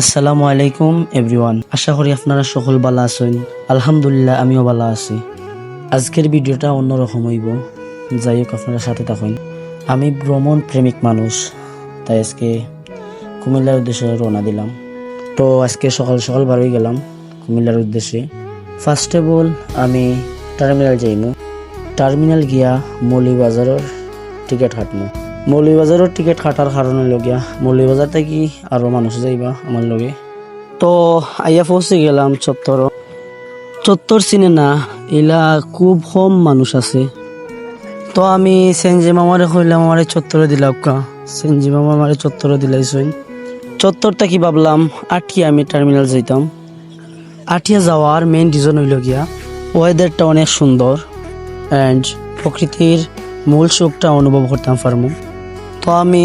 আসসালামু আলাইকুম এভরিওয়ান আশা করি আপনারা সকল ভালো আছেন। আলহামদুলিল্লাহ, আমিও ভালো আছি। আজকের ভিডিওটা অন্যরকম হইব। যাই হোক, আপনারা সাথে থাকুন। আমি ভ্রমণ প্রেমিক মানুষ, তাই আজকে কুমিল্লার উদ্দেশ্যে রওনা দিলাম। তো আজকে সকাল সকাল বারোই গেলাম কুমিল্লার উদ্দেশ্যে। ফার্স্ট অফ অল আমি টার্মিনাল যাইমু। টার্মিনাল গিয়া মৌলিবাজারের টিকিট কাটমু মৌলিবাজারের টিকিট কাটার কারণে লগিয়া। মৌলিবাজার থেকে আরও মানুষ যাইবা আমার লগে? তো, আইয়া পৌঁছে গেলাম চত্বর চত্বর চিনে না এলা খুব কম মানুষ আছে। তো আমি সেনজি মামারে কইলাম আমারে চত্বরে দিলাম কা। সেনজি মামা আমারে চত্বরে দিলাইছেন চত্বরটা কি ভাবলাম আটিয়া আমি টার্মিনাল যাইতাম। আটিয়া যাওয়ার মেইন রিজন হইল গিয়া ওয়েদারটা অনেক সুন্দর অ্যান্ড প্রকৃতির মূল সুখটা অনুভব করতাম পারমু তো আমি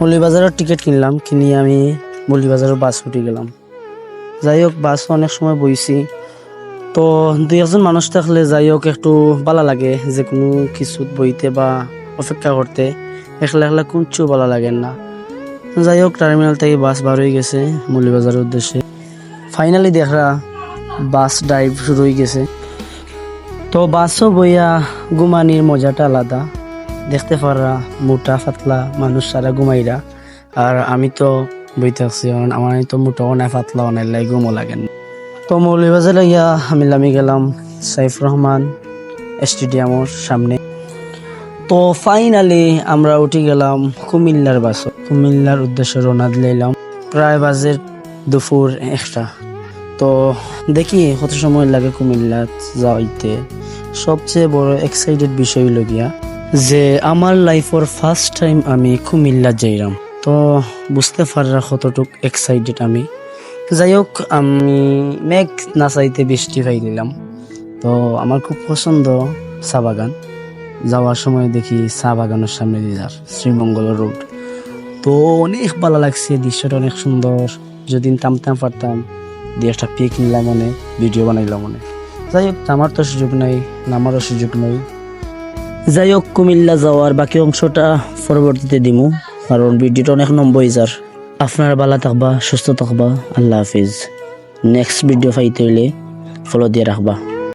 মৌলিবাজারের টিকিট কিনলাম কিনি আমি মৌলিবাজারের বাস উঠে গেলাম। যাই হোক বাস অনেক সময় বইছি। তো দুই একজন মানুষ থাকলে যাই হোক, একটু ভালো লাগে যে কোনো কিছু বইতে বা অপেক্ষা করতে। একলা একলা কুঞ্চু ভালো লাগে না। যাই হোক টার্মিনাল থেকে বাস বার হয়ে গেছে মৌলিবাজারের উদ্দেশ্যে। ফাইনালি দেখা বাস ড্রাইভ শুরু হয়ে গেছে। তো বাসও বইয়া ঘুমানির মজাটা আলাদা। দেখতে পারা মোটা, ফাতলা মানুষ সারা ঘুমাইরা। আর আমি তো বই থাকছি আমার তো মোটাও নাই পাতলাও নাই লাই ঘুমও লাগে না। তো মৌলিবাজারে গিয়া আমি নামি গেলাম সাইফ রহমান স্টেডিয়ামের সামনে। তো ফাইনালি আমরা উঠে গেলাম কুমিল্লার বাস। কুমিল্লার উদ্দেশ্যে রওনা দিলাম প্রায় বাজে দুপুর একটা। তো দেখি কত সময় লাগে কুমিল্লা যাইতে সবচেয়ে বড় এক্সাইটেড বিষয় হইল গিয়া যে আমার লাইফের ফার্স্ট টাইম আমি কুমিল্লা যাইলাম তো বুঝতে পাররা কতটুক এক্সাইটেড আমি। যাই হোক আমি মেঘ না চাইতে বৃষ্টি পাই নিলাম তো আমার খুব পছন্দ চা বাগান। যাওয়ার সময় দেখি চা বাগানের সামনে যার, শ্রীমঙ্গল রোড। তো অনেক ভালো লাগছে, দৃশ্যটা অনেক সুন্দর। যদি তামতাম পারতাম, দিয়ে একটা পিক নিলাম মনে ভিডিও বানাইলাম মনে। যাই হোক আমার তো সুযোগ নাই, নামারও সুযোগ নেই। যাই হোক কুমিল্লা যাওয়ার বাকি অংশটা পরবর্তীতে দিমু, কারণ ভিডিওটা অনেক নম্বর যার। আপনার বালা থাকবা, সুস্থ থাকবা, আল্লাহ হাফিজ। নেক্সট ভিডিও ফাইতে হইলে ফলো দিয়ে রাখবা।